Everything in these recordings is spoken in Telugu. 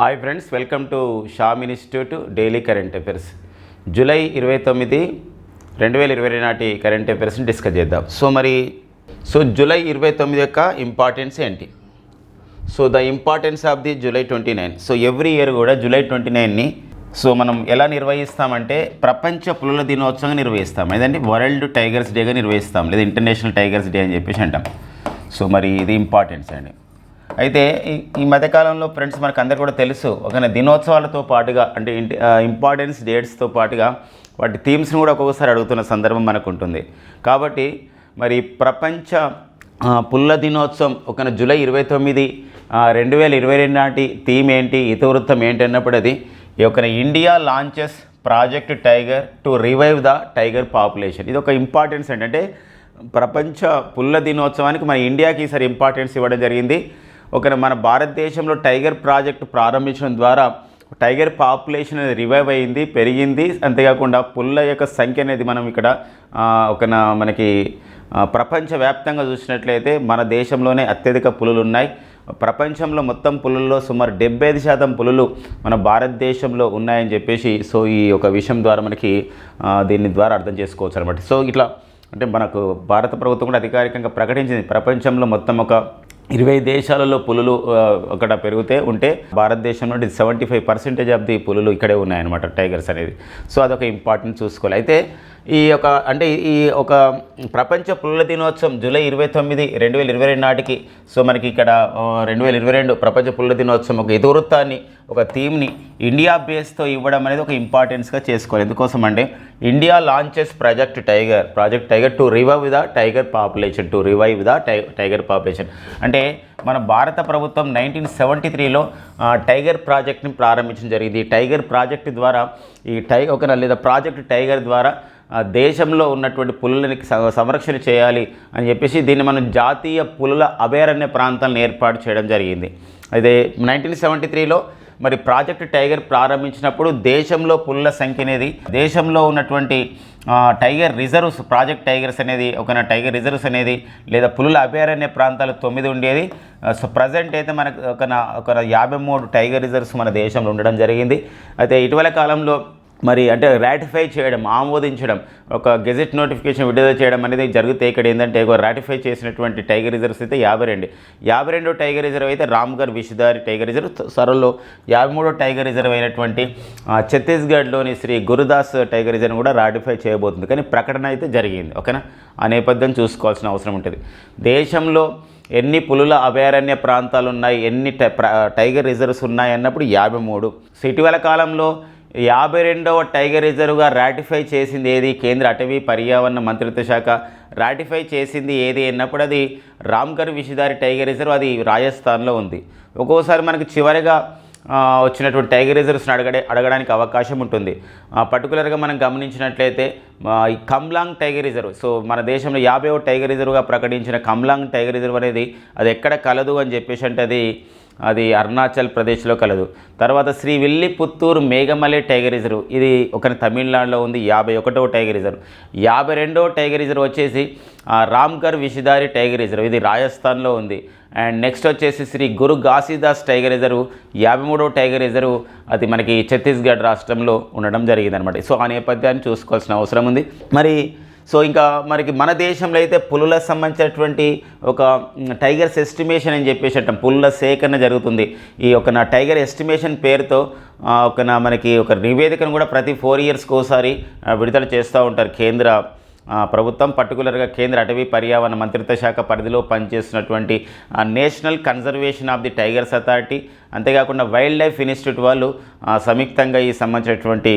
Hi friends welcome to Sham institute daily current affairs July ఇరవై తొమ్మిది రెండు వేల ఇరవై నాటి కరెంట్ అఫైర్స్ని డిస్కస్ చేద్దాం. సో మరి సో జూలై ఇరవై తొమ్మిది యొక్క ఇంపార్టెన్స్ ఏంటి? So the importance of the July twenty nine so every year కూడా జూలై ట్వంటీ నైన్ని సో మనం ఎలా నిర్వహిస్తామంటే ప్రపంచ పులుల దినోత్సవంగా నిర్వహిస్తాం. ఏదంటే వరల్డ్ టైగర్స్ డేగా నిర్వహిస్తాం. లేదా ఇంటర్నేషనల్ టైగర్స్ డే అని చెప్పేసి అంటాం. సో మరి ఇది ఇంపార్టెన్స్ అండి. అయితే ఈ- ఈ మధ్యకాలంలో ఫ్రెండ్స్ మనకు అందరు కూడా తెలుసు ఒక దినోత్సవాలతో పాటుగా అంటే ఇంపార్టెన్స్ డేట్స్తో పాటుగా వాటి థీమ్స్ని కూడా ఒక్కొక్కసారి అడుగుతున్న సందర్భం మనకు ఉంటుంది కాబట్టి మరి ప్రపంచ పుల్ల దినోత్సవం ఒక జూలై ఇరవై తొమ్మిది రెండు వేల ఇరవై రెండు నాటి థీమ్ ఏంటి ఇతివృత్తం ఏంటి అన్నప్పుడు అది ఈ యొక్క India launches project tiger to revive the tiger population ఇది ఒక ఇంపార్టెన్స్ ఏంటంటే ప్రపంచ పుల్ల దినోత్సవానికి మన ఇండియాకి ఈసారి ఇంపార్టెన్స్ ఇవ్వడం జరిగింది. ఒక మన భారతదేశంలో టైగర్ ప్రాజెక్ట్ ప్రారంభించడం ద్వారా టైగర్ పాపులేషన్ అనేది రివైవ్ అయింది పెరిగింది. అంతేకాకుండా పుల్ల యొక్క సంఖ్య అనేది మనం ఇక్కడ ఒక నా- మనకి ప్రపంచవ్యాప్తంగా చూసినట్లయితే మన దేశంలోనే అత్యధిక పులులు ఉన్నాయి ప్రపంచంలో మొత్తం పులుల్లో సుమారు డెబ్బై ఐదు శాతం పులులు మన భారతదేశంలో ఉన్నాయని చెప్పేసి సో ఈ ఒక విషయం ద్వారా మనకి దీని ద్వారా అర్థం చేసుకోవచ్చు అనమాట సో ఇట్లా అంటే మనకు భారత ప్రభుత్వం కూడా అధికారికంగా ప్రకటించింది. ప్రపంచంలో మొత్తం ఒక ఇరవై దేశాలలో పులులు అక్కడ పెరిగితే ఉంటే భారతదేశంలో seventy five percentage of the పులులు ఇక్కడే ఉన్నాయన్నమాట టైగర్స్ అనేది. సో అదొక ఇంపార్టెంట్ చూసుకోవాలి. అయితే ఈ యొక్క అంటే ఈ ఒక ప్రపంచ పులుల దినోత్సవం జూలై ఇరవై తొమ్మిది రెండు వేల ఇరవై రెండు నాటికి సో మనకి ఇక్కడ రెండు వేల ఇరవై రెండు ప్రపంచ పులుల దినోత్సవం ఒక ఇతివృత్తాన్ని ఒక థీమ్ని ఇండియా బేస్తో ఇవ్వడం అనేది ఒక ఇంపార్టెన్స్గా చేసుకోవాలి. ఎందుకోసం అంటే India launches project tiger project tiger to revive the tiger population to revive the ti tiger population. అంటే మన భారత ప్రభుత్వం నైన్టీన్ సెవెంటీ త్రీలో టైగర్ ప్రాజెక్ట్ని ప్రారంభించడం జరిగింది. ఈ టైగర్ ప్రాజెక్ట్ ద్వారా ఈ టై ఒక లేదా ప్రాజెక్ట్ టైగర్ ద్వారా దేశంలో ఉన్నటువంటి పులులని సంరక్షణ చేయాలి అని చెప్పేసి దీన్ని మనం జాతీయ పులుల అభయారణ్య ప్రాంతాలను ఏర్పాటు చేయడం జరిగింది. అయితే నైన్టీన్ సెవెంటీ త్రీలో మరి ప్రాజెక్ట్ టైగర్ ప్రారంభించినప్పుడు దేశంలో పులుల సంఖ్య అనేది దేశంలో ఉన్నటువంటి టైగర్ రిజర్వ్స్ ప్రాజెక్ట్ టైగర్స్ అనేది ఒక టైగర్ రిజర్వ్స్ అనేది లేదా పులుల అభయారణ్య ప్రాంతాలు తొమ్మిది ఉండేది. సో ప్రజెంట్ అయితే మనకు ఒక నా- ఒక యాభై మూడు టైగర్ రిజర్వ్స్ మన దేశంలో ఉండడం జరిగింది. అయితే ఇటీవల కాలంలో మరి అంటే రాటిఫై చేయడం ఆమోదించడం ఒక గెజెట్ నోటిఫికేషన్ విడుదల చేయడం అనేది జరిగితే ఇక్కడ ఏంటంటే రాటిఫై చేసినటువంటి టైగర్ రిజర్వ్స్ అయితే యాభై రెండు. యాభై రెండో టైగర్ రిజర్వ్ అయితే రామ్గర్ విషధారి టైగర్ రిజర్వ్ సరల్లో యాభై మూడో టైగర్ రిజర్వ్ అయినటువంటి ఛత్తీస్గఢ్లోని శ్రీ గురుదాస్ టైగర్ రిజర్వ్ కూడా రాటిఫై చేయబోతుంది. కానీ ప్రకటన అయితే జరిగింది ఓకేనా? ఆ నేపథ్యం చూసుకోవాల్సిన అవసరం ఉంటుంది. దేశంలో ఎన్ని పులుల అభయారణ్య ప్రాంతాలు ఉన్నాయి ఎన్ని టై- ప్ర- టైగర్ రిజర్వ్స్ ఉన్నాయి అన్నప్పుడు యాభై మూడు. ఇటీవల కాలంలో యాభై రెండవ టైగర్ రిజర్వ్గా రాటిఫై చేసింది ఏది? కేంద్ర అటవీ పర్యావరణ మంత్రిత్వ శాఖ. రాటిఫై చేసింది ఏది అన్నప్పుడు అది రామ్గర్ విషిదారి టైగర్ రిజర్వ్ అది రాజస్థాన్లో ఉంది. ఒక్కోసారి మనకి చివరిగా వచ్చినటువంటి టైగర్ రిజర్వ్స్ని అడగడే అడగడానికి అవకాశం ఉంటుంది. ఆ, పర్టికులర్గా మనం గమనించినట్లయితే ఈ కమ్లాంగ్ టైగర్ రిజర్వ్ సో మన దేశంలో యాభైవ టైగర్ రిజర్వ్గా ప్రకటించిన కమ్లాంగ్ టైగర్ రిజర్వ్ అనేది అది ఎక్కడ కలదు అని చెప్పేసి అంటే అది అది అరుణాచల్ ప్రదేశ్లో కలదు. తర్వాత Srivilliputhur Megamalai tiger reserve. ఇది ఒక తమిళనాడులో ఉంది యాభై ఒకటవ టైగర్ రిజర్వ్. యాభై రెండవ టైగర్ రిజర్వ్ వచ్చేసి రామ్ఘర్ రామ్గర్ విషిదారి టైగర్ రిజర్వ్. ఇది రాజస్థాన్లో ఉంది. అండ్ నెక్స్ట్ వచ్చేసి శ్రీ గురు ఘాసీదాస్ టైగర్ రిజర్వ్. యాభై మూడవ టైగర్ రిజర్వ్ అది మనకి ఛత్తీస్గఢ్ రాష్ట్రంలో ఉండడం జరిగిందనమాట సో ఆ నేపథ్యాన్ని చూసుకోవాల్సిన అవసరం ఉంది. మరి సో ఇంకా మనకి మన దేశంలో అయితే పులులకు సంబంధించినటువంటి ఒక టైగర్స్ ఎస్టిమేషన్ అని చెప్పేసి అంటాం పులుల సేకరణ జరుగుతుంది. ఈ ఒక నా టైగర్ ఎస్టిమేషన్ పేరుతో ఒక నా మనకి ఒక నివేదికను కూడా ప్రతి ఫోర్ ఇయర్స్కి ఒకసారి విడుదల చేస్తూ ఉంటారు కేంద్ర ప్రభుత్వం. పర్టికులర్గా కేంద్ర అటవీ పర్యావరణ మంత్రిత్వ శాఖ పరిధిలో పనిచేస్తున్నటువంటి national conservation of the tigers authority అంతేకాకుండా వైల్డ్ లైఫ్ ఇన్స్టిట్యూట్ వాళ్ళు సంయుక్తంగా ఈ సంబంధించినటువంటి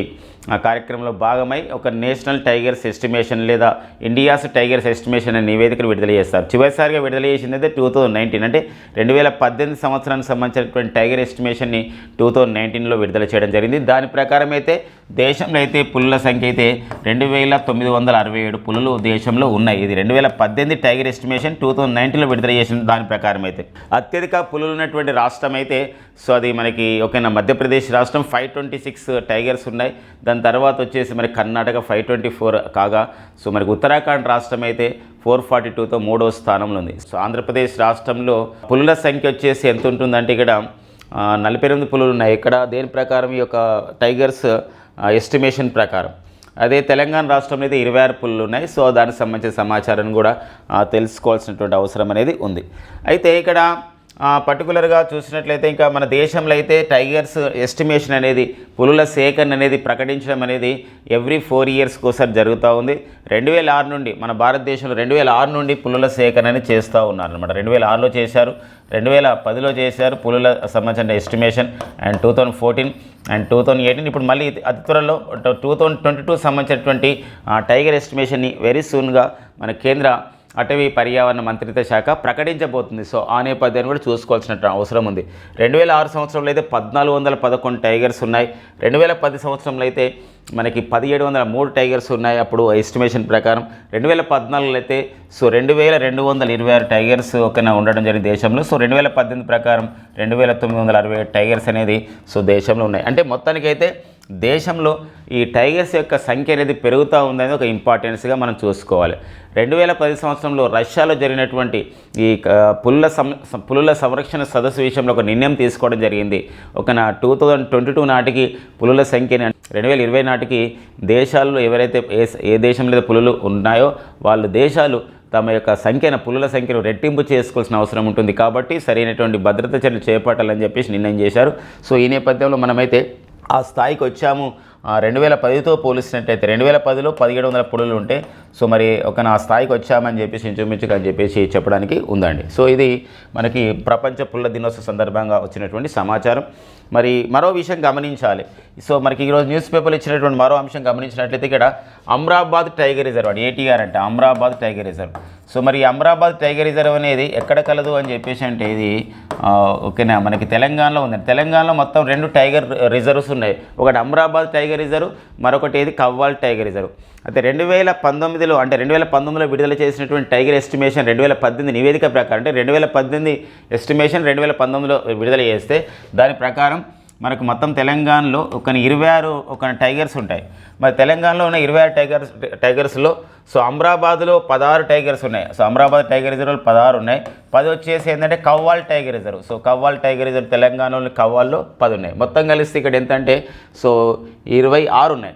కార్యక్రమంలో భాగమై ఒక నేషనల్ టైగర్స్ ఎస్టిమేషన్ లేదా ఇండియాస్ టైగర్స్ ఎస్టిమేషన్ అనే నివేదికను విడుదల చేస్తారు. చివరిసారిగా విడుదల చేసింది అయితే టూ థౌజండ్ నైన్టీన్ అంటే రెండు వేల పద్దెనిమిది సంవత్సరానికి సంబంధించినటువంటి టైగర్ ఎస్టిమేషన్ని టూ థౌజండ్ నైన్టీన్లో విడుదల చేయడం జరిగింది. దాని ప్రకారం అయితే దేశంలో అయితే పులుల సంఖ్య అయితే రెండు వేల తొమ్మిది వందల అరవై ఏడు పులులు దేశంలో ఉన్నాయి. ఇది రెండు వేల పద్దెనిమిది టైగర్ ఎస్టిమేషన్ టూ థౌజండ్ నైన్టీన్లో విడుదల చేసిన దాని ప్రకారం అయితే. అత్యధిక పులులు ఉన్నటువంటి రాష్ట్రం అయితే సో అది మనకి ఓకేనా మధ్యప్రదేశ్ రాష్ట్రం ఫైవ్ ట్వంటీ సిక్స్ టైగర్స్ ఉన్నాయి. దాని తర్వాత వచ్చేసి మరి కర్ణాటక ఫైవ్ ట్వంటీ ఫోర్ కాగా సో మనకి ఉత్తరాఖండ్ రాష్ట్రం అయితే ఫోర్ ఫార్టీ టూతో మూడవ స్థానంలో ఉంది. సో ఆంధ్రప్రదేశ్ రాష్ట్రంలో పులుల సంఖ్య వచ్చేసి ఎంత ఉంటుందంటే ఇక్కడ నలభై ఎనిమిది పులులు ఉన్నాయి. ఇక్కడ దేని ప్రకారం ఈ యొక్క టైగర్స్ ఎస్టిమేషన్ ప్రకారం? అదే తెలంగాణ రాష్ట్రంలో అయితే ఇరవై ఆరు పుల్లు ఉన్నాయి. సో దానికి సంబంధించిన సమాచారాన్ని కూడా తెలుసుకోవాల్సినటువంటి అవసరం అనేది ఉంది. అయితే ఇక్కడ పర్టికులర్గా చూసినట్లయితే ఇంకా మన దేశంలో అయితే టైగర్స్ ఎస్టిమేషన్ అనేది పులుల సేకరణ అనేది ప్రకటించడం అనేది ఎవ్రీ ఫోర్ ఇయర్స్కి ఒకసారి జరుగుతూ ఉంది. రెండు వేల ఆరు నుండి మన భారతదేశంలో రెండు వేల ఆరు నుండి పులుల సేకరణ అనేది చేస్తూ ఉన్నారు అనమాట రెండు వేల ఆరులో చేశారు రెండు వేల పదిలో చేశారు పులుల సంబంధించిన estimation and two thousand fourteen and two thousand eighteen ఇప్పుడు మళ్ళీ అతి త్వరలో టూ థౌజండ్ ట్వంటీ టూ సంబంధించినటువంటి టైగర్ ఎస్టిమేషన్ని వెరీ సూన్గా మన కేంద్ర అటవీ పర్యావరణ మంత్రిత్వ శాఖ ప్రకటించబోతుంది. సో ఆ నేపథ్యాన్ని కూడా చూసుకోవాల్సిన అవసరం ఉంది. రెండు వేల ఆరు సంవత్సరంలో అయితే పద్నాలుగు వందల పదకొండు టైగర్స్ ఉన్నాయి. రెండు వేల పది సంవత్సరంలో అయితే మనకి పదిహేడు వందల మూడు టైగర్స్ ఉన్నాయి అప్పుడు ఎస్టిమేషన్ ప్రకారం. రెండు వేల పద్నాలుగులో అయితే సో రెండు వేల రెండు వందల ఇరవై ఆరు టైగర్స్ ఒకన ఉండడం జరిగింది దేశంలో. సో రెండు వేల పద్దెనిమిది ప్రకారం రెండు వేల తొమ్మిది వందల అరవై టైగర్స్ అనేది సో దేశంలో ఉన్నాయి. అంటే మొత్తానికైతే దేశంలో ఈ టైగర్స్ యొక్క సంఖ్య అనేది పెరుగుతూ ఉందనేది ఒక ఇంపార్టెన్స్గా మనం చూసుకోవాలి. రెండు వేల పది సంవత్సరంలో రష్యాలో జరిగినటువంటి ఈ పుల్ల పులుల సం పులుల సంరక్షణ సదస్సు విషయంలో ఒక నిర్ణయం తీసుకోవడం జరిగింది. ఒక నా టూ థౌజండ్ ట్వంటీ టూ నాటికి పులుల సంఖ్యని రెండు వేల ఇరవై నాటికి దేశాల్లో ఎవరైతే ఏ ఏ దేశంలో పులులు ఉన్నాయో వాళ్ళు దేశాలు తమ యొక్క సంఖ్యను పులుల సంఖ్యను రెట్టింపు చేసుకోవాల్సిన అవసరం ఉంటుంది. కాబట్టి సరైనటువంటి భద్రత చర్యలు చేపట్టాలని చెప్పేసి నిర్ణయం చేశారు. సో ఈ నేపథ్యంలో మనమైతే ఆ స్థాయికి వచ్చాము. రెండు వేల పదితో పోలిసినట్టయితే రెండు వేల పదిలో పదిహేడు వందల పొడులు ఉంటే సో మరి ఒక నా స్థాయికి వచ్చామని చెప్పేసి ఇంచుమించుగా అని చెప్పేసి చెప్పడానికి ఉందండి. సో ఇది మనకి ప్రపంచ పుల్ల దినోత్సవ సందర్భంగా వచ్చినటువంటి సమాచారం. మరి మరో విషయం గమనించాలి. సో మనకి ఈరోజు న్యూస్ పేపర్లు ఇచ్చినటువంటి మరో అంశం గమనించినట్లయితే ఇక్కడ అమ్రాబాద్ టైగర్ రిజర్వ్ అని ఏటీఆర్ అంటే అమ్రాబాద్ టైగర్ రిజర్వ్. సో మరి అమ్రాబాద్ టైగర్ రిజర్వ్ అనేది ఎక్కడ కలదు అని చెప్పేసి అంటే ఇది ఓకేనా మనకి తెలంగాణలో ఉంది తెలంగాణలో మొత్తం రెండు టైగర్ రిజర్వ్స్ ఉన్నాయి. ఒకటి అమ్రాబాద్ టైగర్ రిజర్వ్ మరొకటి ఏది? Kawal tiger reserve. అయితే రెండు వేల పంతొమ్మిదిలో అంటే రెండు వేల పంతొమ్మిదిలో విడుదల చేసినటువంటి టైగర్ ఎస్టిమేషన్ రెండు వేల పద్దెనిమిది నివేదిక ప్రకారం అంటే రెండు వేల పద్దెనిమిది ఎస్టిమేషన్ రెండు వేల పంతొమ్మిదిలో విడుదల చేస్తే దాని ప్రకారం మనకు మొత్తం తెలంగాణలో ఒక ఇరవై ఆరు ఒక టైగర్స్ ఉంటాయి. మరి తెలంగాణలో ఉన్న ఇరవై ఆరు టైగర్స్ టైగర్స్లో సో అమరాబాద్లో పదహారు టైగర్స్ ఉన్నాయి. సో అమరాబాద్ టైగర్ రిజర్వ్లో పదహారు ఉన్నాయి. పది వచ్చేసి ఏంటంటే Kawal tiger reserve. So Kawal tiger reserve తెలంగాణలోని కవ్వాల్లో పది ఉన్నాయి. మొత్తం కలిస్తే ఇక్కడ ఎంతంటే సో ఇరవై ఆరు ఉన్నాయి.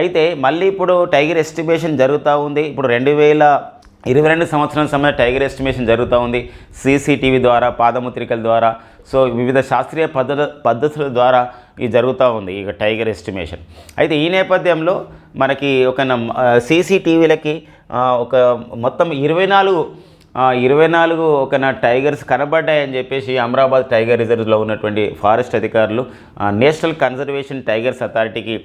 అయితే మళ్ళీ ఇప్పుడు టైగర్ ఎస్టిమేషన్ జరుగుతూ ఉంది. ఇప్పుడు రెండు వేల ఇరవై రెండు సంవత్సరం సమయం టైగర్ ఎస్టిమేషన్ జరుగుతూ ఉంది. సీసీటీవీ ద్వారా పాదముత్రికల ద్వారా సో వివిధ శాస్త్రీయ పద్ధత పద్ధతుల ద్వారా ఇది జరుగుతూ ఉంది ఇక టైగర్ ఎస్టిమేషన్. అయితే ఈ నేపథ్యంలో మనకి ఒక సీసీటీవీలకి ఒక మొత్తం ఇరవై నాలుగు ఇరవై నాలుగు ఒక టైగర్స్ కనబడ్డాయని చెప్పేసి అమరాబాద్ టైగర్ రిజర్వ్లో ఉన్నటువంటి ఫారెస్ట్ అధికారులు నేషనల్ కన్జర్వేషన్ టైగర్స్ అథారిటీకి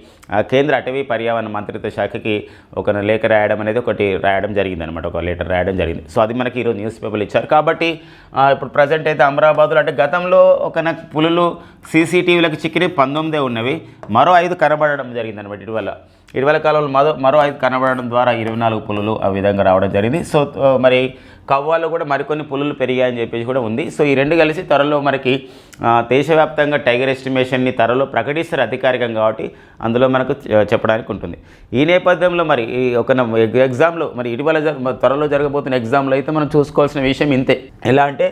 కేంద్ర అటవీ పర్యావరణ మంత్రిత్వ శాఖకి ఒక లేఖ రాయడం అనేది ఒకటి రాయడం జరిగింది అనమాట ఒక లెటర్ రాయడం జరిగింది. సో అది మనకి ఈరోజు న్యూస్ పేపర్లు ఇచ్చారు. కాబట్టి ఇప్పుడు ప్రజెంట్ అయితే అమరాబాద్లో అంటే గతంలో ఒక నాకు పులులు సీసీటీవీలకు చిక్కిన పంతొమ్మిదే ఉన్నవి మరో ఐదు కనబడడం జరిగింది అనమాట ఇటీవల. ఇటీవల కాలంలో మరో మరో ఐదు కనబడడం ద్వారా ఇరవై నాలుగు పులులు ఆ విధంగా రావడం జరిగింది. సో మరి కవ్వాలో కూడా మరికొన్ని పులులు పెరిగాయని చెప్పేసి కూడా ఉంది. సో ఈ రెండు కలిసి త్వరలో మనకి దేశవ్యాప్తంగా టైగర్ ఎస్టిమేషన్ని త్వరలో ప్రకటిస్తారు అధికారికంగా కాబట్టి అందులో మనకు చెప్పడానికి ఉంటుంది. ఈ నేపథ్యంలో మరి ఈ ఒక ఎగ్జామ్లో మరి ఇటీవల త్వరలో జరగబోతున్న ఎగ్జామ్లో అయితే మనం చూసుకోవాల్సిన విషయం ఇంతే. ఎలా అంటే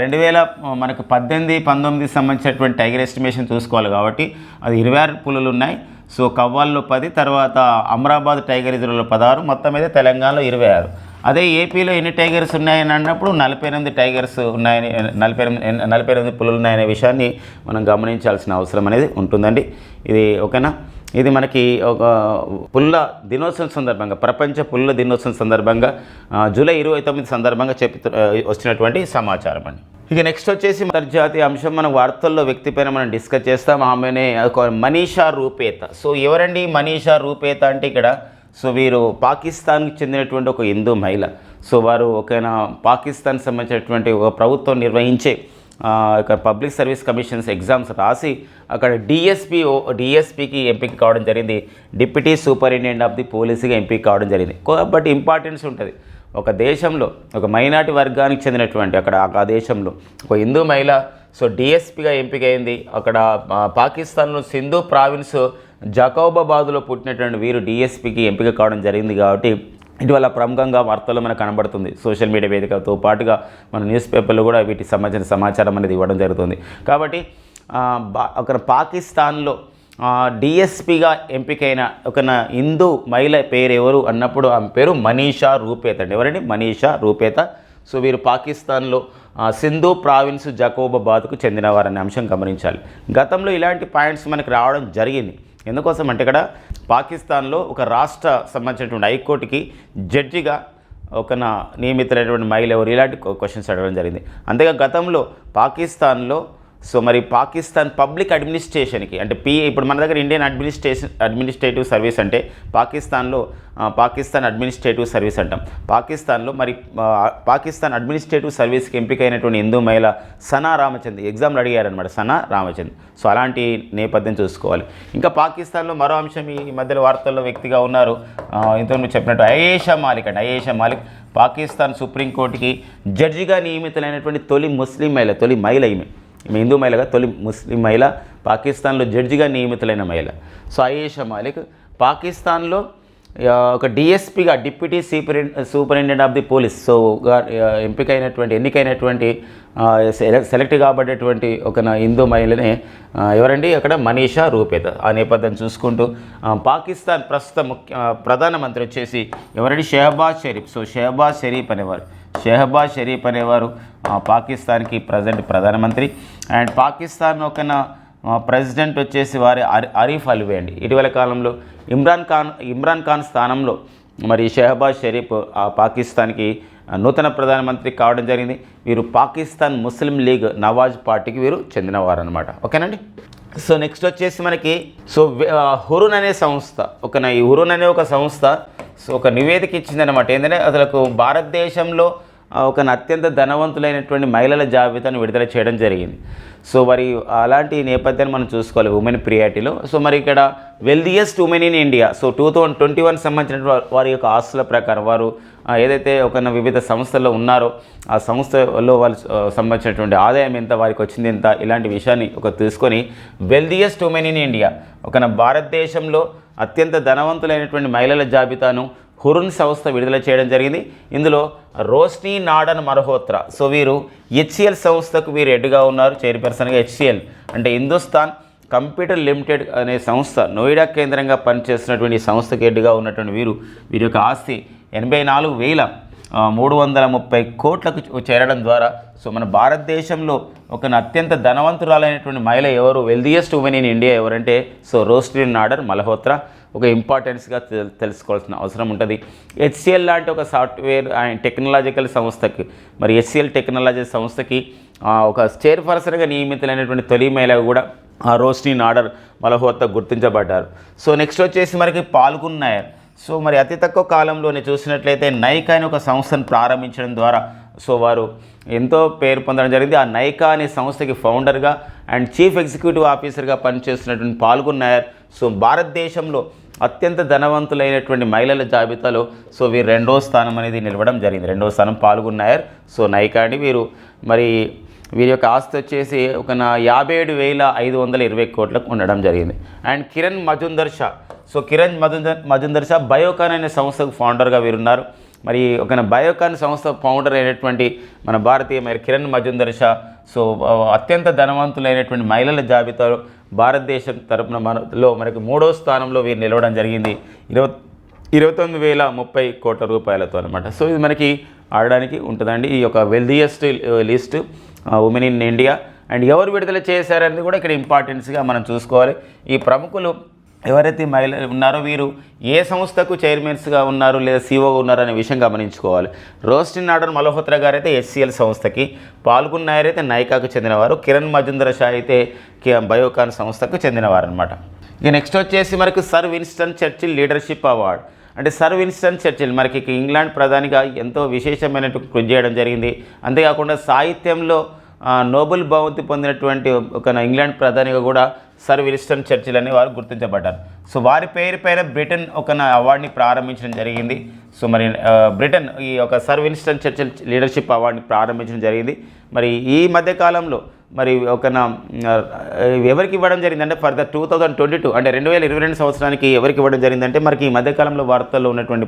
రెండు వేల మనకు పద్దెనిమిది పంతొమ్మిది సంబంధించినటువంటి టైగర్ ఎస్టిమేషన్ చూసుకోవాలి కాబట్టి అది ఇరవై ఆరు పులులు ఉన్నాయి. సో కవ్వాల్లో పది తర్వాత అమరాబాద్ టైగర్ రిజర్వ్లో పదహారు మొత్తం మీద తెలంగాణలో ఇరవై ఆరు. అదే ఏపీలో ఎన్ని టైగర్స్ ఉన్నాయని అన్నప్పుడు నలభై ఎనిమిది టైగర్స్ ఉన్నాయని నలభై ఎనిమిది నలభై ఎనిమిది పులులు ఉన్నాయనే విషయాన్ని మనం గమనించాల్సిన అవసరం అనేది ఉంటుందండి. ఇది ఓకేనా? ఇది మనకి ఒక పుల్ల దినోత్సవం సందర్భంగా ప్రపంచ పుల్ల దినోత్సవం సందర్భంగా జూలై ఇరవై తొమ్మిది సందర్భంగా చెప్పి వచ్చినటువంటి సమాచారం అండి. ఇక నెక్స్ట్ వచ్చేసి అంతర్జాతీయ అంశం మన వార్తల్లో వ్యక్తి పైన మనం డిస్కస్ చేస్తాం. ఆమెనే ఒక మనీషా రూపేత. సో ఎవరండి మనీషా రూపేత అంటే ఇక్కడ? సో వీరు పాకిస్తాన్కి చెందినటువంటి ఒక హిందూ మహిళ. సో వారు ఒకనా పాకిస్తాన్ సంబంధించినటువంటి ఒక ప్రభుత్వం నిర్వహించే ఇక్కడ పబ్లిక్ సర్వీస్ కమిషన్స్ ఎగ్జామ్స్ రాసి అక్కడ డిఎస్పి డిఎస్పికి ఎంపిక కావడం జరిగింది. డిప్యూటీ సూపరింటెండెంట్ ఆఫ్ ది పోలీస్గా ఎంపిక కావడం జరిగింది. బట్ ఇంపార్టెన్స్ ఉంటుంది. ఒక దేశంలో ఒక మైనార్టీ వర్గానికి చెందినటువంటి అక్కడ ఆ దేశంలో ఒక హిందూ మహిళ సో డిఎస్పిగా ఎంపికైంది. అక్కడ పాకిస్తాన్లో సింధు ప్రావిన్స్ జకోబాబాద్లో పుట్టినటువంటి వీరు డిఎస్పికి ఎంపిక కావడం జరిగింది కాబట్టి ఇటీవల ప్రముఖంగా వార్తల్లో మనకు కనబడుతుంది. సోషల్ మీడియా వేదికతో పాటుగా మన న్యూస్ పేపర్లో కూడా వీటికి సంబంధించిన సమాచారం అనేది ఇవ్వడం జరుగుతుంది. కాబట్టి బా- ఒక పాకిస్తాన్లో డిఎస్పిగా ఎంపికైన ఒక హిందూ మహిళ పేరు ఎవరు అన్నప్పుడు ఆమె పేరు మనీషా రూపేత అండి. ఎవరండి? మనీషా రూపేత. సో వీరు పాకిస్తాన్లో సింధు ప్రావిన్స్ జకోబాబాద్కు చెందినవారనే అంశం గమనించాలి. గతంలో ఇలాంటి పాయింట్స్ మనకి రావడం జరిగింది. ఎందుకోసం అంటే ఇక్కడ పాకిస్తాన్లో ఒక రాష్ట్ర సంబంధించినటువంటి హైకోర్టుకి జడ్జిగా ఒక నా నియమితులైనటువంటి మహిళ ఎవరు ఇలాంటి క్వశ్చన్స్ అడగడం జరిగింది. అంతేగా గతంలో పాకిస్తాన్లో సో మరి పాకిస్తాన్ పబ్లిక్ అడ్మినిస్ట్రేషన్కి అంటే పి ఇప్పుడు మన దగ్గర ఇండియన్ అడ్మినిస్ట్రేషన్ అడ్మినిస్ట్రేటివ్ సర్వీస్ అంటే పాకిస్తాన్లో పాకిస్తాన్ అడ్మినిస్ట్రేటివ్ సర్వీస్ అంటాం. పాకిస్తాన్లో మరి పాకిస్తాన్ అడ్మినిస్ట్రేటివ్ సర్వీస్కి ఎంపికైనటువంటి హిందూ మహిళ సనా రామచంద్ ఎగ్జామ్లు అడిగారనమాట సనా రామచంద్. సో అలాంటి నేపథ్యం చూసుకోవాలి. ఇంకా పాకిస్తాన్లో మరో అంశం ఈ మధ్యలో వార్తల్లో వ్యక్తిగా ఉన్నారు. ఇంతకుముందు చెప్పినట్టు అయేషా మాలిక్ అండి. అయేషా మాలిక్ పాకిస్తాన్ సుప్రీంకోర్టుకి జడ్జిగా నియమితులైనటువంటి తొలి ముస్లిం మహిళ తొలి మహిళ ఈమె. ఈమె హిందూ మహిళగా తొలి ముస్లిం మహిళ పాకిస్తాన్లో జడ్జిగా నియమితులైన మహిళ. సో ఆయేషా మాలిక్ పాకిస్తాన్లో ఒక డిఎస్పిగా deputy super superintendent of the police. So ఎంపికైనటువంటి ఎన్నికైనటువంటి సెలెక్ట్ కాబడేటువంటి ఒక హిందూ మహిళనే ఎవరండి? అక్కడ మనీషా రూపేత. ఆ నేపథ్యం చూసుకుంటూ పాకిస్తాన్ ప్రస్తుత ముఖ్య ప్రధానమంత్రి వచ్చేసి ఎవరండి? షెహబాజ్ షరీఫ్. సో షెహబాజ్ షరీఫ్ అనేవారు. షెహబాజ్ షరీఫ్ అనేవారు పాకిస్తాన్కి ప్రజెంట్ ప్రధానమంత్రి. అండ్ పాకిస్తాన్ ఒక ప్రెసిడెంట్ వచ్చేసి వారి అరి అరీఫ్ అల్వీ అండి. ఇటీవల కాలంలో ఇమ్రాన్ ఖాన్ ఇమ్రాన్ ఖాన్ స్థానంలో మరి షెహబాజ్ షరీఫ్ ఆ పాకిస్తాన్కి నూతన ప్రధానమంత్రి కావడం జరిగింది. వీరు పాకిస్తాన్ ముస్లిం లీగ్ నవాజ్ పార్టీకి వీరు చెందినవారు అనమాట ఓకేనండి? సో నెక్స్ట్ వచ్చేసి మనకి సో హురున్ అనే సంస్థ ఒక ఈ హురున్ అనే ఒక సంస్థ సో ఒక నివేదిక ఇచ్చిందనమాట ఏంటంటే అసలు భారతదేశంలో ఒక అత్యంత ధనవంతులైనటువంటి మహిళల జాబితాను విడుదల చేయడం జరిగింది. సో మరి అలాంటి నేపథ్యాన్ని మనం చూసుకోవాలి ఉమెన్ ప్రియారిటీలో. సో మరి ఇక్కడ wealthiest women in India so two thousand twenty one సంబంధించిన వారి యొక్క ఆస్తుల ప్రకారం వారు ఏదైతే ఒక వివిధ సంస్థల్లో ఉన్నారో ఆ సంస్థలో వాళ్ళు సంబంధించినటువంటి ఆదాయం ఎంత వారికి వచ్చింది ఎంత ఇలాంటి విషయాన్ని ఒక తీసుకొని వెల్దియెస్ట్ ఉమెన్ ఇన్ ఇండియా ఒక భారతదేశంలో అత్యంత ధనవంతులైనటువంటి మహిళల జాబితాను హురున్ సంస్థ విడుదల చేయడం జరిగింది. ఇందులో రోష్ని నాడన్ మల్హోత్రా సో వీరు హెచ్సిఎల్ సంస్థకు వీరు హెడ్గా ఉన్నారు చైర్పర్సన్గా హెచ్సిఎల్. అంటే హిందుస్థాన్ కంప్యూటర్ లిమిటెడ్ అనే సంస్థ నోయిడా కేంద్రంగా పనిచేస్తున్నటువంటి సంస్థకు హెడ్గా ఉన్నటువంటి వీరు వీరి యొక్క ఆస్తి ఎనభై నాలుగు వేల మూడు వందల ముప్పై కోట్లకు చేరడం ద్వారా సో మన భారతదేశంలో ఒక అత్యంత ధనవంతురాలైనటువంటి మహిళ ఎవరు? వెల్దియెస్ట్ ఉమెన్ ఇన్ ఇండియా ఎవరంటే సో రోస్టిన్ నాడర్ మల్హోత్రా. ఒక ఇంపార్టెన్స్గా తెలుసుకోవాల్సిన అవసరం ఉంటుంది. హెచ్సిఎల్ లాంటి ఒక సాఫ్ట్వేర్ అండ్ టెక్నాలజికల్ సంస్థకి మరి హెచ్సిఎల్ టెక్నాలజీ సంస్థకి ఒక చైర్పర్సన్గా నియమితులైనటువంటి తొలి మహిళ కూడా ఆ రోస్టిన్ ఆర్డర్ మల్హోత్రా గుర్తించబడ్డారు. సో నెక్స్ట్ వచ్చేసి మనకి పాల్గొన్నాయర్ సో మరి అతి తక్కువ కాలంలోనే చూసినట్లయితే నైకా అనే ఒక సంస్థను ప్రారంభించడం ద్వారా సో వారు ఎంతో పేరు పొందడం జరిగింది. ఆ నైకా అనే సంస్థకి ఫౌండర్గా అండ్ చీఫ్ ఎగ్జిక్యూటివ్ ఆఫీసర్గా పనిచేస్తున్నటువంటి పాల్గొన్నాయర్ సో భారతదేశంలో అత్యంత ధనవంతులైనటువంటి మహిళల జాబితాలో సో వీరు రెండో స్థానం అనేది నిలవడం జరిగింది. రెండో స్థానం పాల్గొన్నారు సో నైకా అండి వీరు మరి వీరి యొక్క ఆస్తి వచ్చేసి ఒక నా యాభై ఏడు వేల ఐదు వందల ఇరవై కోట్లకు ఉండడం జరిగింది. అండ్ కిరణ్ మజుందర్ షా. సో కిరణ్ మజుందర్ మజుందర్ షా బయోకాన్ అనే సంస్థకు ఫౌండర్గా వీరున్నారు. మరి ఒక బయోకాన్ సంస్థ ఫౌండర్ అయినటువంటి మన భారతీయ మరి కిరణ్ మజుందర్ షా. సో అత్యంత ధనవంతులైనటువంటి మహిళల జాబితాలో భారతదేశం తరపున మనలో మనకు మూడో స్థానంలో వీరు నిలవడం జరిగింది. ఇరవై ఇరవై తొమ్మిది వేల ముప్పై కోట్ల రూపాయలతో అనమాట సో ఇది మనకి ఆడడానికి ఉంటుందండి. ఈ యొక్క wealthiest list women in India and ఎవరు విడుదల చేశారనేది కూడా ఇక్కడ ఇంపార్టెన్స్గా మనం చూసుకోవాలి. ఈ ప్రముఖులు ఎవరైతే మహిళలు ఉన్నారో వీరు ఏ సంస్థకు చైర్మన్స్గా ఉన్నారు లేదా సీఓగా ఉన్నారు అనే విషయం గమనించుకోవాలి. రోస్టిన్ నాడర్ మల్హోత్రా గారు అయితే ఎస్సీఎల్ సంస్థకి పాల్గొన్న నాయర్ అయితే నైకాకు చెందినవారు కిరణ్ మజుందర్ షా అయితే బయోకాన్ సంస్థకు చెందినవారు అనమాట ఇక నెక్స్ట్ వచ్చేసి మనకు sir Winston Churchill leadership award. అంటే సర్ విన్స్టన్ చర్చిల్ మనకి ఇంగ్లాండ్ ప్రధానిగా ఎంతో విశేషమైనట్టు కృషి చేయడం జరిగింది. అంతేకాకుండా సాహిత్యంలో నోబెల్ బహుమతి పొందినటువంటి ఒక ఇంగ్లాండ్ ప్రధానిగా కూడా సర్ విలిస్టన్ చర్చిల్ అని వారు గుర్తించబడ్డారు. సో వారి పేరు పైన బ్రిటన్ ఒక నా అవార్డుని ప్రారంభించడం జరిగింది. సో మరి బ్రిటన్ ఈ యొక్క సర్ విన్స్టన్ చర్చిల్ లీడర్షిప్ అవార్డుని ప్రారంభించడం జరిగింది. మరి ఈ మధ్యకాలంలో మరి ఒక నా ఎవరికి ఇవ్వడం జరిగిందంటే for the two thousand twenty two అంటే రెండు వేల ఇరవై రెండు సంవత్సరానికి ఎవరికి ఇవ్వడం జరిగిందంటే మనకి ఈ మధ్యకాలంలో వార్తల్లో ఉన్నటువంటి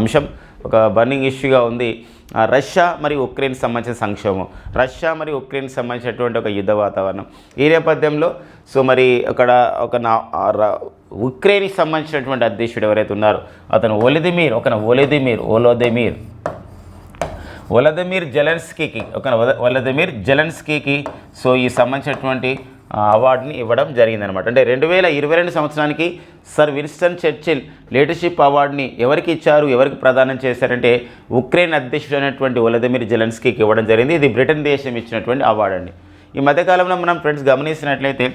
అంశం ఒక బర్నింగ్ ఇష్యూగా ఉంది. రష్యా మరియు ఉక్రెయిన్ సంబంధించిన సంక్షోభం. రష్యా మరియు ఉక్రెయిన్ సంబంధించినటువంటి ఒక యుద్ధ వాతావరణం. ఈ నేపథ్యంలో సో మరి అక్కడ ఒక నా ర- ఉక్రెయిన్కి సంబంధించినటువంటి అధ్యక్షుడు ఎవరైతే ఉన్నారో అతను ఒలిదిమీర్ ఒక ఒలిదిమీర్ ఓలోదిమీర్ వలదమీర్ జెలెన్స్కీకి ఒక వల- వలదమీర్ జెలెన్స్కీకి సో ఈ సంబంధించినటువంటి అవార్డుని ఇవ్వడం జరిగిందనమాట అంటే రెండు వేల ఇరవై రెండు సంవత్సరానికి సర్ విన్స్టన్ చర్చిల్ లీడర్షిప్ అవార్డుని ఎవరికి ఇచ్చారు ఎవరికి ప్రదానం చేశారంటే ఉక్రెయిన్ అధ్యక్షుడు అయినటువంటి వలదమీర్ జెలెన్స్కీకి ఇవ్వడం జరిగింది. ఇది బ్రిటన్ దేశం ఇచ్చినటువంటి అవార్డు అండి ఈ మధ్యకాలంలో మనం ఫ్రెండ్స్ గమనించినట్లయితే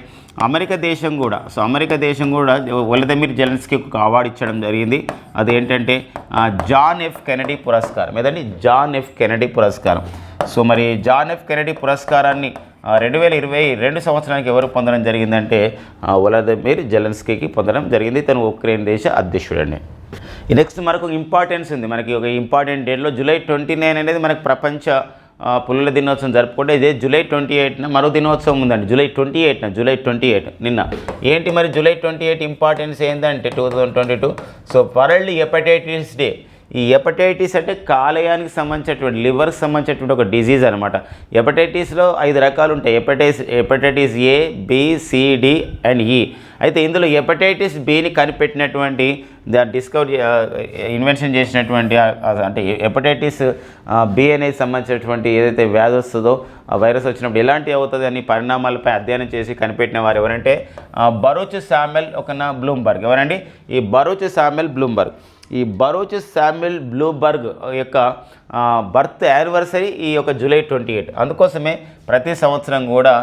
అమెరికా దేశం కూడా సో అమెరికా దేశం కూడా వలదమీర్ జెలెన్స్కీ ఒక అవార్డు ఇచ్చడం జరిగింది. అదేంటంటే జాన్ ఎఫ్ కెనడీ పురస్కారం. ఏదండి? జాన్ ఎఫ్ కెనడీ పురస్కారం. సో మరి జాన్ ఎఫ్ కెనడీ పురస్కారాన్ని రెండు వేల ఇరవై రెండు సంవత్సరానికి ఎవరు పొందడం జరిగిందంటే వలదమీర్ జెలెన్స్కీకి పొందడం జరిగింది. తను ఉక్రెయిన్ దేశ అధ్యక్షుడండి నెక్స్ట్ మనకు ఇంపార్టెన్స్ ఉంది. మనకి ఒక ఇంపార్టెంట్ డేట్లో జూలై ట్వంటీ నైన్ అనేది మనకు ప్రపంచ పుల్లల దినోత్సవం జరుపుకుంటే ఇదే జూలై ట్వంటీ ఎయిట్న మరో దినోత్సవం ఉందండి. జూలై ట్వంటీ ఎయిట్న జూలై ట్వంటీ ఎయిట్ నిన్న. ఏంటి మరి జూలై ట్వంటీ ఎయిట్ ఇంపార్టెన్స్ ఏంటంటే two thousand twenty two. So world hepatitis day. ఈ హెపటైటిస్ అంటే కాలేయానికి సంబంధించినటువంటి లివర్కి సంబంధించినటువంటి ఒక డిజీజ్ అనమాట హెపటైటిస్లో ఐదు రకాలు ఉంటాయి hepatitis hepatitis A B C D and E. అయితే ఇందులో హెపటైటిస్ బిని కనిపెట్టినటువంటి ద డిస్కవర్ ఇన్వెన్షన్ చేసినటువంటి అంటే హెపటైటిస్ బి అనేది సంబంధించినటువంటి ఏదైతే వ్యాధి వస్తుందో ఆ వైరస్ వచ్చినప్పుడు ఎలాంటి అవుతుంది అని పరిణామాలపై అధ్యయనం చేసి కనిపెట్టిన వారు ఎవరంటే బరోచ్ సామెల్ శామెల్ ఒక బ్లూంబర్గ్. ఎవరండి? ఈ బరోచ్ శామెల్ బ్లూంబర్గ్. ఈ బరోచ్ శామ్యుల్ బ్లూబర్గ్ యొక్క బర్త్ యానివర్సరీ ఈ యొక్క జూలై ట్వంటీ ఎయిట్. అందుకోసమే ప్రతి సంవత్సరం కూడా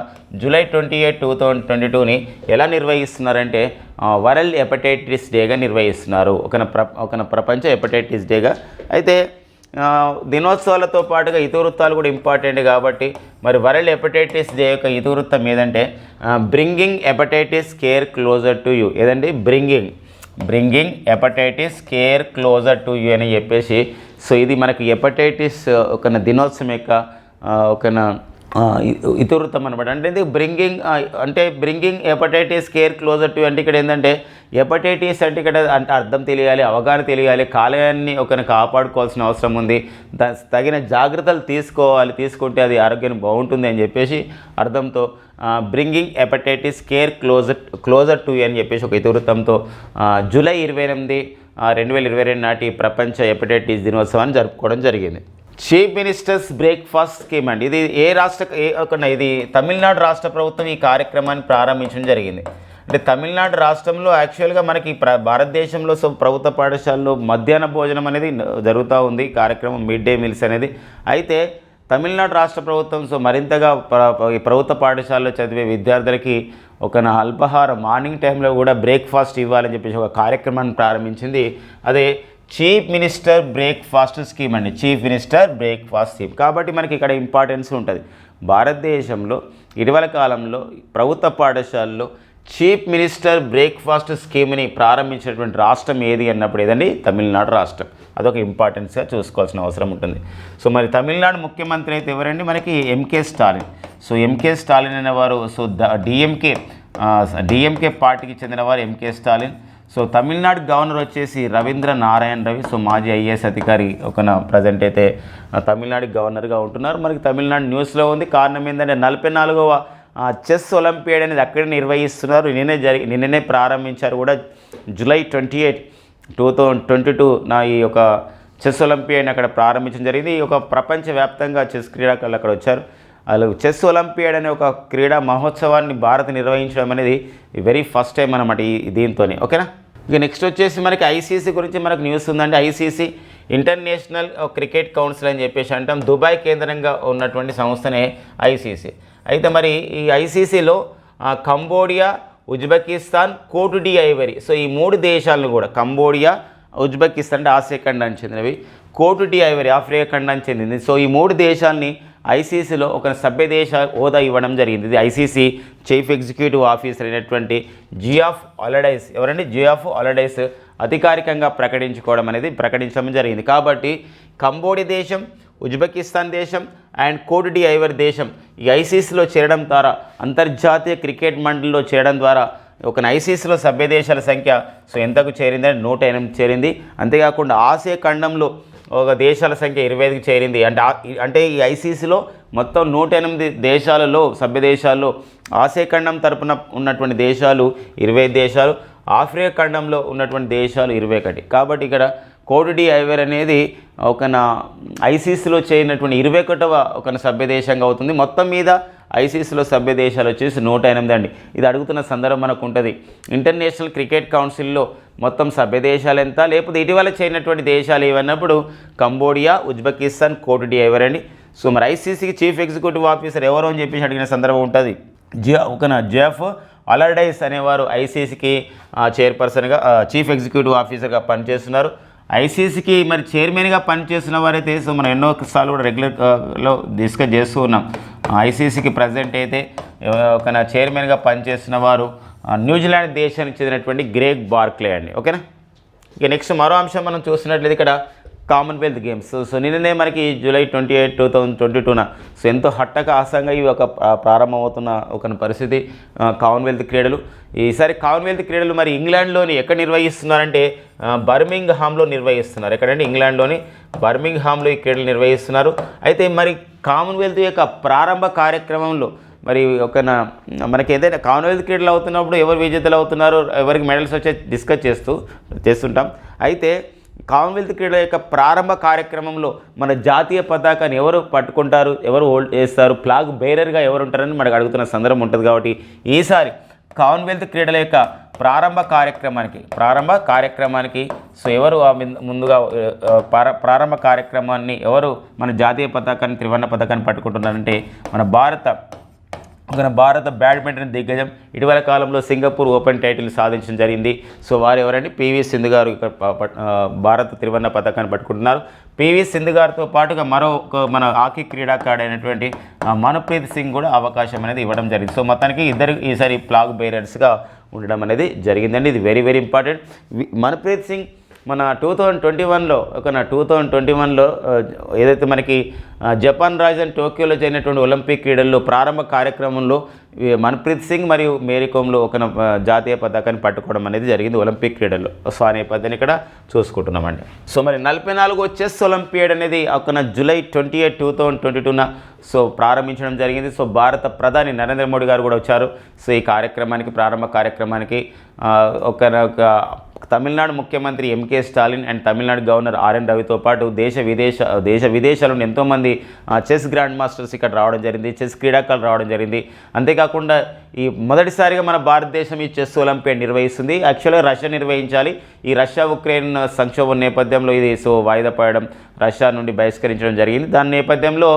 July twenty eight two thousand twenty టూని ఎలా నిర్వహిస్తున్నారంటే వరల్డ్ హెపటైటిస్ డేగా నిర్వహిస్తున్నారు. ఒక ప్ర ఒక ప్రపంచ హెపటైటిస్ డేగా. అయితే దినోత్సవాలతో పాటుగా ఇతివృత్తాలు కూడా ఇంపార్టెంట్ కాబట్టి మరి వరల్డ్ హెపటైటిస్ డే యొక్క ఇతివృత్తం ఏదంటే bringing hepatitis care closer to you. ఏదండి? Bringing. Bringing hepatitis care closer to you అని చెప్పేసి సో ఇది మనకి హెపటైటిస్ ఒక దినోత్సవం యొక్క ఒక ఇతివృత్తం అనమాట అంటే ఇది బ్రింగింగ్ అంటే bringing hepatitis care closer to అంటే ఇక్కడ ఏంటంటే హెపటైటిస్ అంటే ఇక్కడ అంటే అర్థం తెలియాలి అవగాహన తెలియాలి కాలేయాన్ని ఒకరిని కాపాడుకోవాల్సిన అవసరం ఉంది. దా తగిన జాగ్రత్తలు తీసుకోవాలి తీసుకుంటే అది ఆరోగ్యం బాగుంటుంది అని చెప్పేసి అర్థంతో bringing hepatitis care closer closer to అని చెప్పేసి ఒక ఇతివృత్తంతో జూలై ఇరవై ఎనిమిది రెండు వేల ఇరవై రెండు నాటి ప్రపంచ హెపటైటిస్ దినోత్సవాన్ని జరుపుకోవడం జరిగింది. చీఫ్ మినిస్టర్స్ బ్రేక్ఫాస్ట్ స్కీమ్ అండి. ఇది ఏ రాష్ట్ర ఏ ఒక ఇది తమిళనాడు రాష్ట్ర ప్రభుత్వం ఈ కార్యక్రమాన్ని ప్రారంభించడం జరిగింది. అంటే తమిళనాడు రాష్ట్రంలో యాక్చువల్గా మనకి ప్ర భారతదేశంలో సో ప్రభుత్వ పాఠశాలలో మధ్యాహ్న భోజనం అనేది జరుగుతూ ఉంది. కార్యక్రమం మిడ్ డే మీల్స్ అనేది. అయితే తమిళనాడు రాష్ట్ర ప్రభుత్వం సో మరింతగా ప్రభుత్వ పాఠశాలలో చదివే విద్యార్థులకి ఒక నా అల్పాహారం మార్నింగ్ టైంలో కూడా బ్రేక్ఫాస్ట్ ఇవ్వాలని చెప్పేసి ఒక కార్యక్రమాన్ని ప్రారంభించింది. అదే చీఫ్ మినిస్టర్ బ్రేక్ఫాస్ట్ స్కీమ్ అండి. Chief minister breakfast scheme. కాబట్టి మనకి ఇక్కడ ఇంపార్టెన్స్ ఉంటుంది. భారతదేశంలో ఇటీవల కాలంలో ప్రభుత్వ పాఠశాలలో చీఫ్ మినిస్టర్ బ్రేక్ఫాస్ట్ స్కీమ్ని ప్రారంభించినటువంటి రాష్ట్రం ఏది అన్నప్పుడు ఏదండి? తమిళనాడు రాష్ట్రం. అదొక ఇంపార్టెన్స్గా చూసుకోవాల్సిన అవసరం ఉంటుంది. సో మరి తమిళనాడు ముఖ్యమంత్రి అయితే ఎవరండి? మనకి MK Stalin. So MK Stalin అనేవారు సో డిఎంకే డిఎంకే పార్టీకి చెందినవారు MK Stalin. So Tamil Nadu governor వచ్చేసి రవీంద్ర నారాయణ రవి సో మాజీ ఐఏఎస్ అధికారి ఒక ప్రజెంట్ అయితే తమిళనాడు గవర్నర్గా ఉంటున్నారు. మనకి తమిళనాడు న్యూస్లో ఉంది కారణం ఏంటంటే నలభై నాలుగవ చెస్ ఒలింపియాడ్ అనేది అక్కడే నిర్వహిస్తున్నారు. నిన్నే జరిగి నిన్ననే ప్రారంభించారు కూడా July twenty eight two thousand twenty two నా ఈ యొక్క చెస్ ఒలింపియాడ్ని అక్కడ ప్రారంభించడం జరిగింది. ఈ యొక్క ప్రపంచవ్యాప్తంగా చెస్ క్రీడాకారులు అక్కడ వచ్చారు. అలా చెస్ ఒలింపియాడ్ అనే ఒక క్రీడా మహోత్సవాన్ని భారత్ నిర్వహించడం అనేది వెరీ ఫస్ట్ టైం అనమాట ఈ దీంతోనే. ఓకేనా? ఇక నెక్స్ట్ వచ్చేసి మనకి ఐసీసీ గురించి మనకు న్యూస్ ఉందండి. ఐసీసీ ఇంటర్నేషనల్ క్రికెట్ కౌన్సిల్ అని చెప్పేసి అంటాం. దుబాయ్ కేంద్రంగా ఉన్నటువంటి సంస్థనే ఐసీసీ అయితే మరి ఈ ఐసీసీలో Cambodia Uzbekistan Cote d' Ivoire. So ఈ మూడు దేశాలను కూడా కంబోడియా ఉజ్బెకిస్తాన్ అంటే ఆసియా ఖండానికి చెందినవి. కోటు డి ఐవరీ ఆఫ్రికా ఖండానికి చెందింది. సో ఈ మూడు దేశాలని ఐసీసీలో ఒక సభ్యదేశ హోదా ఇవ్వడం జరిగింది. ఇది ఐసీసీ చీఫ్ ఎగ్జిక్యూటివ్ ఆఫీసర్ అయినటువంటి జియాఫ్ ఆలడైస్ ఎవరండి? జియాఫ్ ఆలడైస్ అధికారికంగా ప్రకటించుకోవడం అనేది ప్రకటించడం జరిగింది. కాబట్టి కంబోడి దేశం ఉజ్బెకిస్తాన్ దేశం అండ్ కోడిడి ఐవర్ దేశం ఈ ఐసీసీలో చేరడం ద్వారా అంతర్జాతీయ క్రికెట్ మండలిలో చేరడం ద్వారా ఒక ఐసీసీలో సభ్య దేశాల సంఖ్య సో ఎంతకు చేరిందంటే నూట ఎనిమిది చేరింది. అంతేకాకుండా ఆసియా ఖండంలో ఒక దేశాల సంఖ్య ఇరవై ఐదుకి చేరింది. అంటే ఈ- అంటే ఈ ఐసీసీలో మొత్తం నూట ఎనిమిది దేశాలలో సభ్య దేశాల్లో ఆసియా ఖండం తరపున ఉన్నటువంటి దేశాలు ఇరవై దేశాలు ఆఫ్రికా ఖండంలో ఉన్నటువంటి దేశాలు ఇరవై ఒకటి. కాబట్టి ఇక్కడ కోడిడి ఐవర్ అనేది ఒక నా ఐసీసీలో చేరినటువంటి ఇరవై ఒకటవ ఒక సభ్యదేశంగా అవుతుంది. మొత్తం మీద ఐసీసీలో సభ్య దేశాలు వచ్చేసి నూట ఎనిమిది అండి. ఇది అడుగుతున్న సందర్భం మనకు ఉంటుంది. ఇంటర్నేషనల్ క్రికెట్ కౌన్సిల్లో మొత్తం సభ్య దేశాలు ఎంత? లేకపోతే ఇటీవల చేరినటువంటి దేశాలు ఏవన్నప్పుడు? కంబోడియా ఉజ్బెకిస్తాన్ కోటిడి ఎవరండి అండి. సో మరి ఐసీసీకి చీఫ్ ఎగ్జిక్యూటివ్ ఆఫీసర్ ఎవరు అని చెప్పేసి అడిగిన సందర్భం ఉంటుంది. జే ఒక జెఫ్ అలర్డైస్ అనేవారు ఐసీసీకి చైర్పర్సన్గా చీఫ్ ఎగ్జిక్యూటివ్ ఆఫీసర్గా పనిచేస్తున్నారు. ఐసీసీకి మరి చైర్మన్గా పనిచేస్తున్న వారైతే సో మనం ఎన్నో సార్లు కూడా రెగ్యులర్లో డిస్కస్ చేస్తూ ఉన్నాం. ఐసీసీకి ప్రజెంట్ అయితే ఒక నా చైర్మన్గా పనిచేసిన వారు న్యూజిలాండ్ దేశానికి చెందినటువంటి గ్రేగ్ బార్క్లే అండి. ఓకేనా? ఇక నెక్స్ట్ మరో అంశం మనం చూసినట్లయితే ఇక్కడ కామన్వెల్త్ గేమ్స్ సో సో నిన్ననే మనకి July twenty eight two thousand twenty టూన so ఎంతో హట్టక ఆసంగా ఇవి ఒక ప్రారంభమవుతున్న ఒక పరిస్థితి కామన్వెల్త్ క్రీడలు. ఈసారి కామన్వెల్త్ క్రీడలు మరి ఇంగ్లాండ్లోని ఎక్కడ నిర్వహిస్తున్నారంటే బర్మింగ్ హామ్లో నిర్వహిస్తున్నారు. ఎక్కడంటే ఇంగ్లాండ్లోని బర్మింగ్ హామ్లో ఈ క్రీడలు నిర్వహిస్తున్నారు. అయితే మరి కామన్వెల్త్ యొక్క ప్రారంభ కార్యక్రమంలో మరి ఒక మనకి ఏదైనా కామన్వెల్త్ క్రీడలు అవుతున్నప్పుడు ఎవరు విజేతలు అవుతున్నారు? ఎవరికి మెడల్స్ వచ్చే డిస్కస్ చేస్తూ చేస్తుంటాం. అయితే కామన్వెల్త్ క్రీడల యొక్క ప్రారంభ కార్యక్రమంలో మన జాతీయ పతాకాన్ని ఎవరు పట్టుకుంటారు ఎవరు హోల్డ్ చేస్తారు ఫ్లాగ్ బేరర్గా ఎవరు ఉంటారని మనకు అడుగుతున్న సందర్భం ఉంటుంది కాబట్టి ఈసారి కామన్వెల్త్ క్రీడల యొక్క ప్రారంభ కార్యక్రమానికి ప్రారంభ కార్యక్రమానికి సో ఎవరు ఆ ముందుగా ప్రారంభ కార్యక్రమాన్ని ఎవరు మన జాతీయ పతాకాన్ని త్రివర్ణ పతాకాన్ని పట్టుకుంటున్నారంటే మన భారత మన భారత బ్యాడ్మింటన్ దిగ్గజం ఇటీవల కాలంలో సింగపూర్ ఓపెన్ టైటిల్ సాధించడం జరిగింది. సో వారు ఎవరంటే పివి సింధు గారు ఇక్కడ భారత త్రివర్ణ పథకాన్ని పట్టుకుంటున్నారు. పివి సింధు గారితో పాటుగా మరో ఒక మన హాకీ క్రీడాకారుడైనటువంటి మనప్రీత్ మనుప్రీత్ సింగ్ కూడా అవకాశం అనేది ఇవ్వడం జరిగింది. సో మొత్తానికి ఇద్దరు ఈసారి ప్లాగ్ బేరర్స్గా ఉండడం అనేది జరిగిందండి. ఇది వెరీ వెరీ ఇంపార్టెంట్. వి- మనుప్రీత్ సింగ్ మన టూ థౌజండ్ ట్వంటీ వన్లో ఒక టూ థౌజండ్ ట్వంటీ వన్లో ఏదైతే మనకి జపాన్ రాజధాని టోక్యోలో జరిగినటువంటి ఒలింపిక్ క్రీడల్లో ప్రారంభ కార్యక్రమంలో మన్ప్రీత్ సింగ్ మరియు మేరీకోమ్లో ఒక జాతీయ పతాకాన్ని పట్టుకోవడం అనేది జరిగింది ఒలింపిక్ క్రీడల్లో. సో ఆ నేపథ్యాన్ని ఇక్కడ చూసుకుంటున్నామండి. సో మరి నలభై నాలుగో చెస్ ఒలింపియాడ్ అనేది ఒక July twenty eight two thousand twenty టూన so ప్రారంభించడం జరిగింది. సో భారత ప్రధాని నరేంద్ర మోడీ గారు కూడా వచ్చారు. సో ఈ కార్యక్రమానికి ప్రారంభ కార్యక్రమానికి ఒక తమిళనాడు ముఖ్యమంత్రి MK Stalin and Tamil Nadu governor RN రవితో పాటు దేశ విదేశ దేశ విదేశాల నుండి ఎంతోమంది చెస్ గ్రాండ్ మాస్టర్స్ ఇక్కడ రావడం జరిగింది చెస్ క్రీడాకారులు రావడం జరిగింది. అంతేకాకుండా ఈ మొదటిసారిగా మన భారతదేశం ఈ చెస్ ఒలింపియాడ్ నిర్వహిస్తుంది. యాక్చువల్గా రష్యా నిర్వహించాలి. ఈ రష్యా ఉక్రెయిన్ సంక్షోభం నేపథ్యంలో ఇది సో వాయిదా పడడం రష్యా నుండి బహిష్కరించడం జరిగింది. దాని నేపథ్యంలో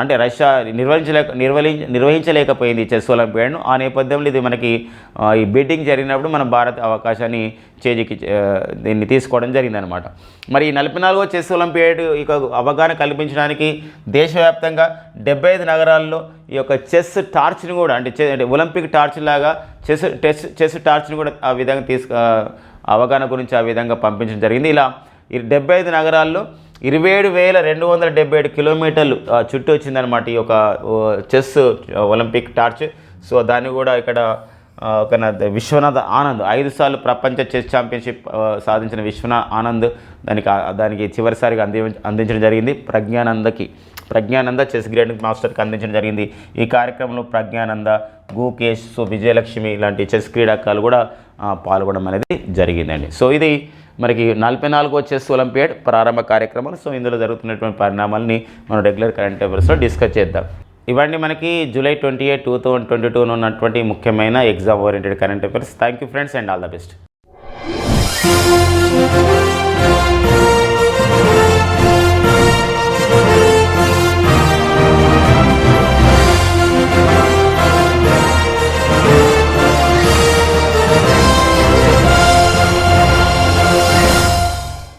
అంటే రష్యా నిర్వహించలేక నిర్వహి నిర్వహించలేకపోయింది చెస్ ఒలింపియాడ్ను. ఆ నేపథ్యంలో ఇది మనకి ఈ బీటింగ్ జరిగినప్పుడు మన భారత్ అవకాశాన్ని చేజికి దీన్ని తీసుకోవడం జరిగిందనమాట. మరి ఈ నలభై నాలుగో చెస్ ఒలింపియాడ్ ఇక అవగాహన కల్పించడానికి దేశవ్యాప్తంగా డెబ్బై ఐదు నగరాల్లో ఈ యొక్క చెస్ టార్చ్ని కూడా అంటే అంటే ఒలింపిక్ టార్చ్ లాగా చెస్ టెస్ చెస్ టార్చ్ని కూడా ఆ విధంగా తీసుకు అవగాహన గురించి ఆ విధంగా పంపించడం జరిగింది. ఇలా ఈ డెబ్బై ఐదు నగరాల్లో ఇరవై ఏడు వేల రెండు వందల డెబ్బై ఏడు కిలోమీటర్లు చుట్టూ వచ్చిందనమాట ఈ యొక్క చెస్ ఒలింపిక్ టార్చ్. సో దాన్ని కూడా ఇక్కడ ఒక నా- విశ్వనాథ్ ఆనంద్ ఐదు సార్లు ప్రపంచ చెస్ ఛాంపియన్షిప్ సాధించిన విశ్వనాథ్ ఆనంద్ దానికి దానికి చివరిసారిగా అంది అందించడం జరిగింది. ప్రజ్ఞానందకి ప్రజ్ఞానంద చెస్ గ్రేడ్ మాస్టర్కి అందించడం జరిగింది. ఈ కార్యక్రమంలో ప్రజ్ఞానంద గోకేష్ సో విజయలక్ష్మి ఇలాంటి చెస్ క్రీడాకారులు కూడా పాల్గొనడం అనేది జరిగిందండి. సో ఇది మనకి నలభై నాలుగు వచ్చే ఒలింపియాడ్ ప్రారంభ కార్యక్రమాలు. సో ఇందులో జరుగుతున్నటువంటి పరిణామాలని మనం రెగ్యులర్ కరెంట్ అఫైర్స్లో డిస్కస్ చేద్దాం. ఇవన్నీ మనకి July twenty eight two thousand twenty two ఉన్నటువంటి ముఖ్యమైన exam oriented current affairs thank you friends and all the best